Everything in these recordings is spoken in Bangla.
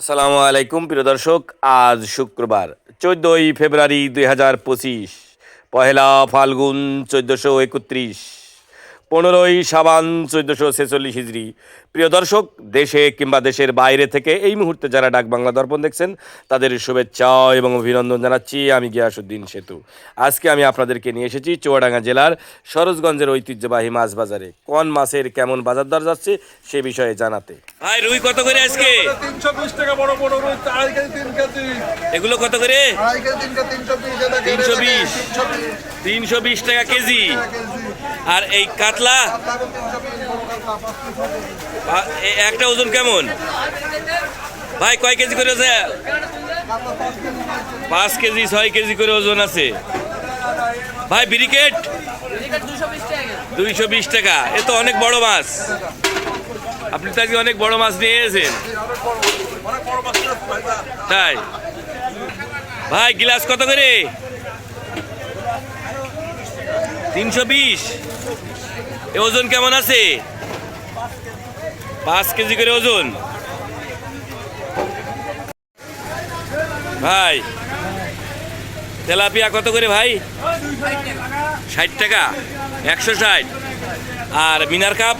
আসসালামু আলাইকুম, প্রিয় দর্শক। আজ শুক্রবার, চোদ্দোই ফেব্রুয়ারি দুই হাজার পঁচিশ, পহেলা ফাল্গুন চোদ্দোশো একত্রিশ। পনেরোই সাবান চোদ্দোশো ছেচল্লিশ হিজড়ি। প্রিয় দর্শক দেশে কিংবা দেশের বাইরে থেকে এই মুহূর্তে যারা ডাক বাংলা দর্পণ দেখছেন তাদের শুভেচ্ছা এবং অভিনন্দন জানাচ্ছি। আমি গিয়াসুদ্দিন সেতু। আজকে আমি আপনাদেরকে নিয়ে এসেছি চুয়াডাঙ্গা জেলার সরোজগঞ্জের ঐতিহ্যবাহী মাছ বাজারে। কোন মাছের কেমন বাজার দর যাচ্ছে সে বিষয়ে জানাতে। ভাই রুই কত করে আজকে? তিনশো বিশ টাকা বড় বড় রুই আড়াই কেজি তিন কেজি। এগুলো কত করে? আড়াই কেজি তিনশো বিশ এটা কেজি 320 তিনশো বিশ। তিনশো বিশ। টাকা কেজি। আর এই কাতলা? একটা ওজন কেমন? ভাই, কয় কেজি করে আছে পাঁচ কেজি, ছয় কেজি করে ওজন আছে। ভাই, ব্রিকেট? দুইশো বিশ টাকা। এ তো অনেক বড় মাছ। আপনি তো আজকে অনেক বড় মাছ নিয়ে এসেছেন। তাই? ভাই, গিলাস কত করে? তিনশো বিশ। এ ওজন কেমন আছে? পাঁচ কেজি করে ওজন। ভাই, তেলাপিয়া কত করে ভাই? ষাট টাকা, একশো ষাট। আর মিনার কাপ,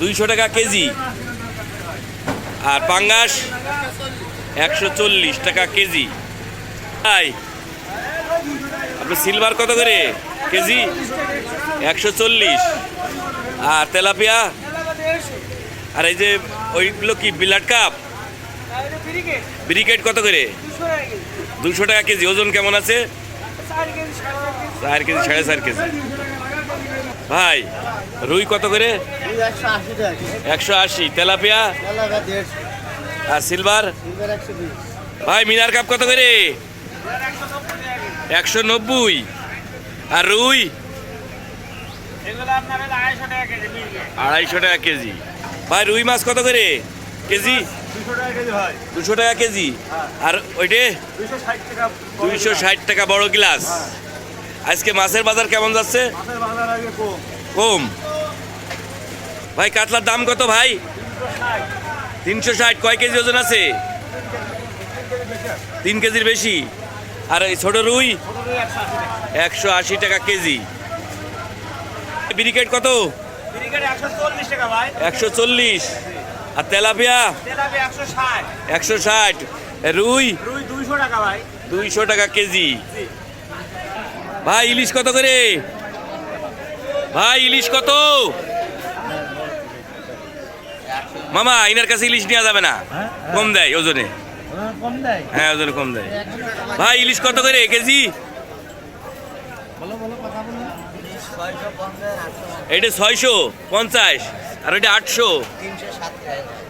দুইশো টাকা কেজি। আর পাঙ্গাস, একশো চল্লিশ টাকা কেজি। ভাই, আপনি সিলভার কত করে? কেজি? একশো চল্লিশ। আর তেলাপিয়া? আর এই যে ওইগুলো কি, বিলাট কাপ? ব্রিকেট কত করে? দুশো টাকা কেজি, ওজন কেমন আছে? চার কেজি, সাড়ে চার কেজি। ভাই, রুই কত করে? একশো আশি। তেলাপিয়া? আর সিলভার? ভাই, মিনার কাপ কত করে? একশো নব্বই। আর রুই? আড়াইশো টাকা কেজি ভাই রুই মাছ কত করে? কেজি? দুশো টাকা কেজি হয়। আর ওইটে? দুইশো ষাট টাকা বড় গ্লাস। আজকে মাছের বাজার কেমন যাচ্ছে? কম। ভাই কাতলার দাম কত ভাই? তিনশো ষাট। কয় কেজি ওজন আছে? তিন কেজির বেশি। আর এই ছোট রুই? একশো আশি টাকা কেজি। ব্রিকেট কত? একশো চল্লিশ আর তেলাপিয়া? একশো ষাট। রুই? রুই দুইশো টাকা ভাই। দুইশো টাকা কেজি। ভাই ইলিশ কত করে? ভাই ইলিশ কত? মামা ইনার কাছে ইলিশ নেওয়া যাবে না। কম দেয় ওজনে। কম দেয় হ্যাঁ ওজনে কম দেয়। ভাই ইলিশ কত করে? কেজি? এটা ছয়শো পঞ্চাশ আর এটা আটশো। তিনশো সাত টাকা।